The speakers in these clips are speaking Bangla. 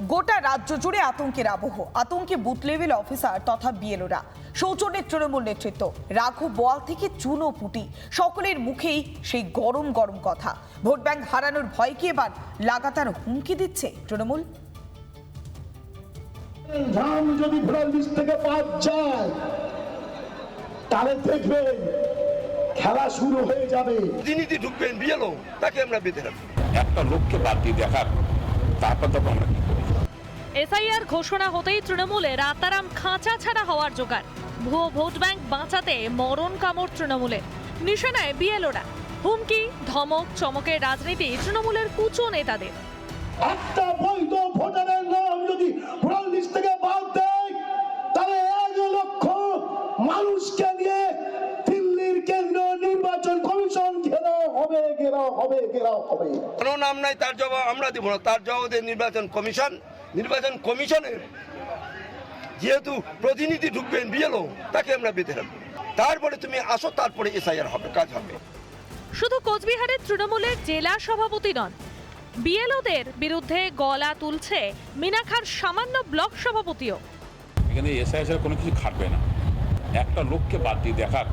গোটা রাজ্য জুড়ে আতঙ্কের আবহ। আতঙ্কে বুথ লেভেল অফিসার তথা বিএলওরা সৌজন্যের তৃণমূল নেতৃত্ব। রাঘব বোয়াল থেকে চুনো পুটি। সকলের মুখেই সেই গরম গরম কথা। ভোট ব্যাংক হারানোর ভয়কে এবার লাগাতার হুমকি দিচ্ছে তৃণমূল। ধান যদি ভোটার লিস্ট থেকে বাদ যায় তাহলে দেখবেন খেলা শুরু হয়ে যাবে। প্রতিনিধি ঢুকবেন বিয়েলো তাকে আমরা বেঁধে রাখব। একটা লোককে বাদ দিয়ে দেখার তারপর তখন আমরা কি করি এসআইআর ঘোষণা হতেই তৃণমূলে রাতারাম খাঁচা ছাড়া হওয়ার জোগাড়। ভুয়ো ভোট ব্যাংক বাঁচাতে মরণ কামড় তৃণমূলে। নিশানায় বিএলওরা। হুমকি ধমক চমকের রাজনীতি তৃণমূলের কুচো নেতাদের। একটা বৈধ ভোটারের নাম যদি ভোটার লিস্ট থেকে বাদ দেয় তাহলে এক লক্ষ মানুষকে নিয়ে দিল্লির কেন্দ্রীয় নির্বাচন কমিশন ঘেরাও হবে ঘেরাও হবে ঘেরাও হবে। কোনো নাম নাই তার জবাব আমরা দিব না। তার জবাব দেয় নির্বাচন কমিশন নির্বাচন কমিশনের যেহেতু প্রতিনিধি ঢুকবেন বিয়েলো তাকে আমরা বেঁধে রাখব। তারপরে তুমি আসো তারপরে এসআইআর হবে কাজ হবে। শুধু কোচবিহারের তৃণমূলের জেলা সভাপতি নন বিএলওদের বিরুদ্ধে গলা তুলছে মিনাখার সামান্য ব্লক সভাপতিও। এখানে এসআইএস কোনো কিছু খাটবে না। একটা লোককে বাদ দিয়ে দেখার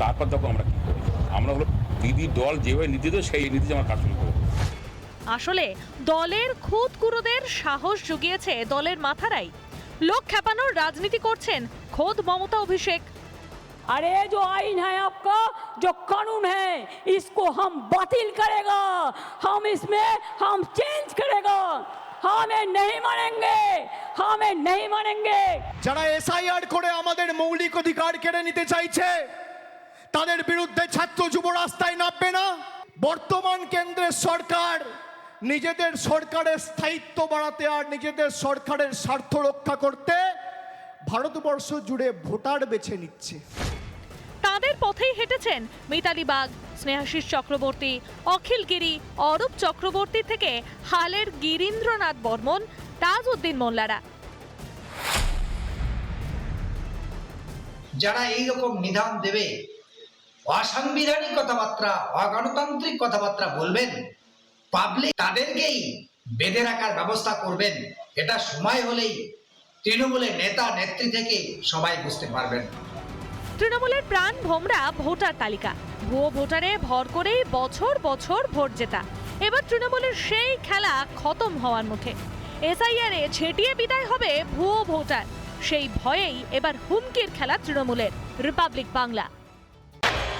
তারপর তখন আমরা কি করি। আমরা হলো দিদি দল যেভাবে নীতি দেয় সেই নীতি আমরা কাজ শুরু করব। আসলে দলের খুদ কুরুদের সাহস জুগিয়েছে দলের মাথারাই লোক খেপানোর রাজনীতি করছেন খোদ মমতা অভিষেক अरे जो आइन है आपका जो कानून है इसको हम बातिल करेगा हम इसमें हम चेंज करेगा हमें नहीं मानेंगे हमें नहीं मानेंगे যারা এসআইআর করে আমাদের মৌলিক অধিকার কেড়ে নিতে চাইছে তাদের বিরুদ্ধে ছাত্র যুব রাস্তায় নামবে না বর্তমান কেন্দ্রের সরকার নিজেদের সরকারের স্থায়িত্ব বাড়াতে আর নিজেদের সরকারের স্বার্থ রক্ষা করতে ভারতবর্ষ জুড়ে ভোটার বেছে নিচ্ছে। তাদের পথেই হেঁটেছেন মিতালি বাগ স্নেহাশিস চক্রবর্তী অখিল গিরি অরূপ চক্রবর্তী থেকে হালের গিরীন্দ্রনাথ বর্মন তাজউদ্দিন মোল্লারা। যারা এই রকম নিধান দেবে অসাংবিধানিক কথাবার্তা অগণতান্ত্রিক কথাবার্তা বলবেন পাবলিক তাদেরকেই বেঁধে রাখার ব্যবস্থা করবেন। এটা সময় হলেই তৃণমূলের নেতা, নেত্রী থেকে সবাই বুঝতে পারবেন। তৃণমূলের প্রাণ ভোমরা ভোটার তালিকা। ভুয়ো ভোটারে ভর করেই বছর বছর ভোট জেতা। এবার তৃণমূলের সেই খেলা খতম হওয়ার মুখে। এসআইআর ছেটিয়ে বিদায় হবে ভুয়ো ভোটার। সেই ভয়েই এবার হুমকির খেলা তৃণমূলের। রিপাবলিক বাংলা।